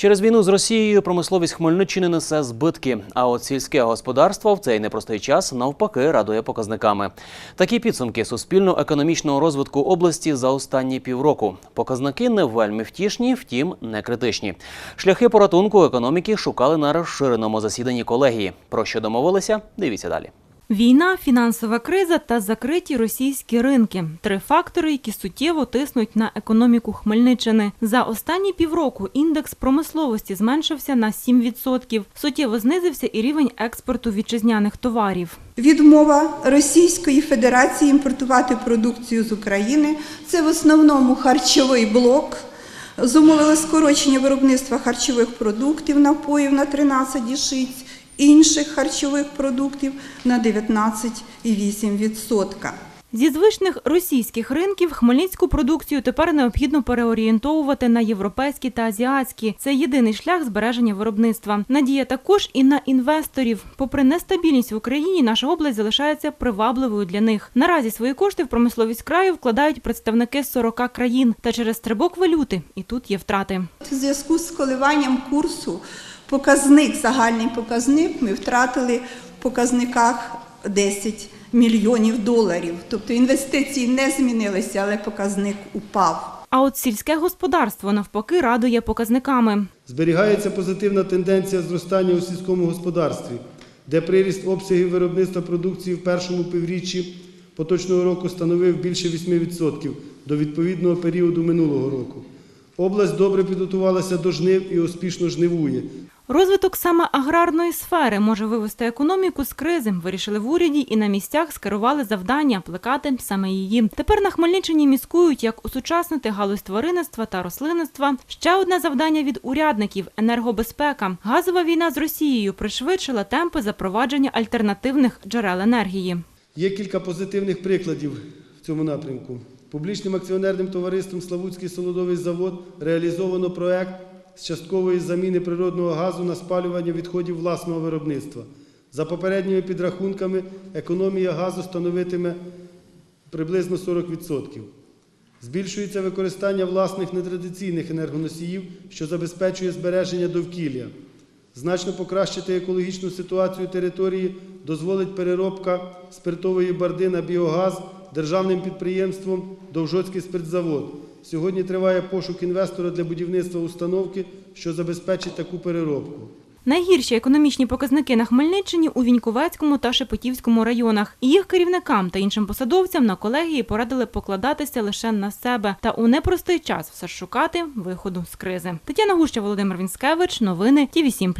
Через війну з Росією промисловість Хмельниччини несе збитки. А от сільське господарство в цей непростий час навпаки радує показниками. Такі підсумки суспільно-економічного розвитку області за останні півроку. Показники не вельми втішні, втім не критичні. Шляхи порятунку економіки шукали на розширеному засіданні колегії. Про що домовилися? Дивіться далі. Війна, фінансова криза та закриті російські ринки три фактори, які суттєво тиснуть на економіку Хмельниччини. За останні півроку індекс промисловості зменшився на 7%. Суттєво знизився і рівень експорту вітчизняних товарів. Відмова Російської Федерації імпортувати продукцію з України це в основному харчовий блок. Зумовили скорочення виробництва харчових продуктів, напоїв на 13 дішиць, інших харчових продуктів на 19,8%. Зі звичних російських ринків хмельницьку продукцію тепер необхідно переорієнтовувати на європейські та азіатські. Це єдиний шлях збереження виробництва. Надія також і на інвесторів. Попри нестабільність в Україні, наша область залишається привабливою для них. Наразі свої кошти в промисловість краю вкладають представники з 40 країн. Та через стрибок валюти і тут є втрати. В зв'язку з коливанням курсу показник, загальний показник ми втратили в показниках 10 мільйонів доларів. Тобто інвестиції не змінилися, але показник упав. А от сільське господарство навпаки радує показниками. Зберігається позитивна тенденція зростання у сільському господарстві, де приріст обсягів виробництва продукції в першому півріччі поточного року становив більше 8% до відповідного періоду минулого року. Область добре підготувалася до жнив і успішно жнивує. Розвиток саме аграрної сфери може вивести економіку з кризи. Вирішили в уряді і на місцях скерували завдання плекати саме її. Тепер на Хмельниччині міскують, як усучаснити галузь тваринництва та рослинництва. Ще одне завдання від урядників енергобезпека. Газова війна з Росією пришвидшила темпи запровадження альтернативних джерел енергії. Є кілька позитивних прикладів в цьому напрямку. Публічним акціонерним товариством Славутський солодовий завод реалізовано проект з часткової заміни природного газу на спалювання відходів власного виробництва. За попередніми підрахунками, економія газу становитиме приблизно 40%. Збільшується використання власних нетрадиційних енергоносіїв, що забезпечує збереження довкілля. Значно покращити екологічну ситуацію території дозволить переробка спиртової барди на біогаз державним підприємством Довжоцький спиртзавод. Сьогодні триває пошук інвестора для будівництва установки, що забезпечить таку переробку. Найгірші економічні показники на Хмельниччині у Віньковецькому та Шепетівському районах. Їх керівникам та іншим посадовцям на колегії порадили покладатися лише на себе та у непростий час все шукати виходу з кризи. Тетяна Гуща, Володимир Вінськевич, новини Ті 7